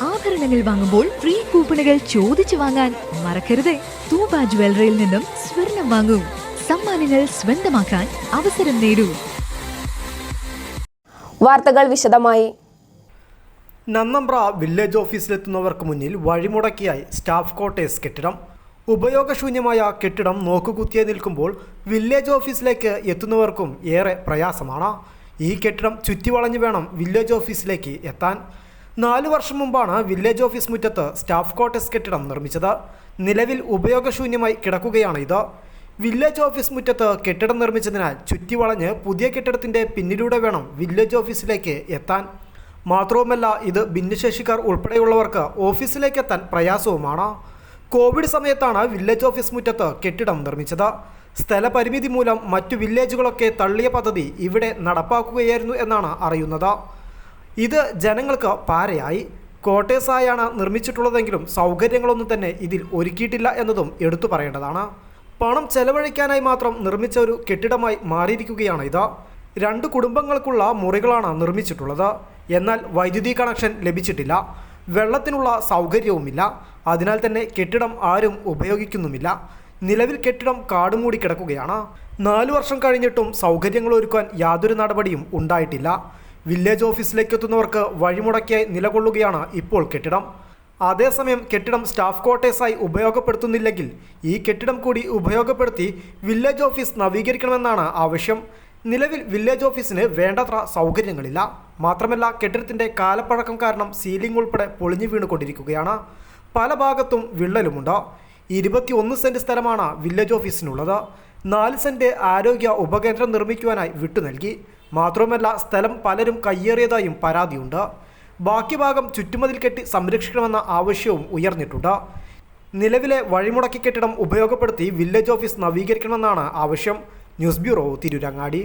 ആഭരണങ്ങൾ വാങ്ങുമ്പോൾ ഫ്രീ കൂപ്പണുകൾ ചോദിച്ചു വാങ്ങാൻ മറക്കരുത്. തൂബ ജ്വല്ലറിയിൽ നിന്നും സ്വർണം വാങ്ങൂ. സമ്മാനങ്ങൾ സ്വന്തമാക്കാൻ അവസരം നേടൂ. വാർത്തകൾ വിശദമായി. നന്നമ്പ്ര വില്ലേജ് ഓഫീസിലെത്തുന്നവർക്ക് മുന്നിൽ വഴിമുടക്കിയായി സ്റ്റാഫ് ക്വാർട്ടേഴ്സ് കെട്ടിടം. ഉപയോഗശൂന്യമായ കെട്ടിടം നോക്കുകുത്തിയെ നിൽക്കുമ്പോൾ വില്ലേജ് ഓഫീസിലേക്ക് എത്തുന്നവർക്കും ഏറെ പ്രയാസമാണ്. ഈ കെട്ടിടം ചുറ്റിവളഞ്ഞു വേണം വില്ലേജ് ഓഫീസിലേക്ക് എത്താൻ. നാലു വർഷം മുമ്പാണ് വില്ലേജ് ഓഫീസ് മുറ്റത്ത് സ്റ്റാഫ് ക്വാർട്ടേഴ്സ് കെട്ടിടം നിർമ്മിച്ചത്. നിലവിൽ ഉപയോഗശൂന്യമായി കിടക്കുകയാണ് ഇത്. വില്ലേജ് ഓഫീസ് മുറ്റത്ത് കെട്ടിടം നിർമ്മിച്ചതിനാൽ ചുറ്റിവളഞ്ഞ് പുതിയ കെട്ടിടത്തിന്റെ പിന്നിലൂടെ വേണം വില്ലേജ് ഓഫീസിലേക്ക് എത്താൻ. മാത്രവുമല്ല ഇത് ഭിന്നശേഷിക്കാർ ഉൾപ്പെടെയുള്ളവർക്ക് ഓഫീസിലേക്ക് എത്താൻ പ്രയാസവുമാണ്. കോവിഡ് സമയത്താണ് വില്ലേജ് ഓഫീസ് മുറ്റത്ത് കെട്ടിടം നിർമ്മിച്ചത്. സ്ഥലപരിമിതി മൂലം മറ്റു വില്ലേജുകളൊക്കെ തള്ളിയ പദ്ധതി ഇവിടെ നടപ്പാക്കുകയായിരുന്നു എന്നാണ് അറിയുന്നത്. ഇത് ജനങ്ങൾക്ക് പാരയായി. കോട്ടേഴ്സായാണ് നിർമ്മിച്ചിട്ടുള്ളതെങ്കിലും സൗകര്യങ്ങളൊന്നും തന്നെ ഇതിൽ ഒരുക്കിയിട്ടില്ല എന്നതും എടുത്തു പറയേണ്ടതാണ്. പണം ചെലവഴിക്കാനായി മാത്രം നിർമ്മിച്ച ഒരു കെട്ടിടമായി മാറിയിരിക്കുകയാണ് ഇത്. രണ്ട് കുടുംബങ്ങൾക്കുള്ള മുറികളാണ് നിർമ്മിച്ചിട്ടുള്ളത്. എന്നാൽ വൈദ്യുതി കണക്ഷൻ ലഭിച്ചിട്ടില്ല. വെള്ളത്തിനുള്ള സൗകര്യവുമില്ല. അതിനാൽ തന്നെ കെട്ടിടം ആരും ഉപയോഗിക്കുന്നുമില്ല. നിലവിൽ കെട്ടിടം കാടുമൂടി കിടക്കുകയാണ്. നാലു വർഷം കഴിഞ്ഞിട്ടും സൗകര്യങ്ങൾ ഒരുക്കാൻ യാതൊരു നടപടിയും ഉണ്ടായിട്ടില്ല. വില്ലേജ് ഓഫീസിലേക്ക് എത്തുന്നവർക്ക് വഴിമുടക്കിയായി നിലകൊള്ളുകയാണ് ഇപ്പോൾ കെട്ടിടം. അതേസമയം കെട്ടിടം സ്റ്റാഫ് ക്വാർട്ടേഴ്സായി ഉപയോഗപ്പെടുത്തുന്നില്ലെങ്കിൽ ഈ കെട്ടിടം കൂടി ഉപയോഗപ്പെടുത്തി വില്ലേജ് ഓഫീസ് നവീകരിക്കണമെന്നാണ് ആവശ്യം. നിലവിൽ വില്ലേജ് ഓഫീസിന് വേണ്ടത്ര സൗകര്യങ്ങളില്ല. മാത്രമല്ല കെട്ടിടത്തിന്റെ കാലപ്പഴക്കം കാരണം സീലിംഗ് ഉൾപ്പെടെ പൊളിഞ്ഞു വീണുകൊണ്ടിരിക്കുകയാണ്. പല ഭാഗത്തും വിള്ളലുമുണ്ട്. ഇരുപത്തിയൊന്ന് സെന്റ് സ്ഥലമാണ് വില്ലേജ് ഓഫീസിനുള്ളത്. നാല് സെന്റ് ആരോഗ്യ ഉപകേന്ദ്രം നിർമ്മിക്കുവാനായി വിട്ടു നൽകി മാത്രവുമല്ല സ്ഥലം പലരും കയ്യേറിയതായും പരാതിയുണ്ട്. ബാക്കി ഭാഗം ചുറ്റുമതിൽ കെട്ടി സംരക്ഷിക്കണമെന്ന ആവശ്യവും ഉയർന്നിട്ടുണ്ട്. നിലവിലെ വഴിമുടക്കി കെട്ടിടം ഉപയോഗപ്പെടുത്തി വില്ലേജ് ഓഫീസ് നവീകരിക്കണമെന്നാണ് ആവശ്യം. News bureau Tirurangadi.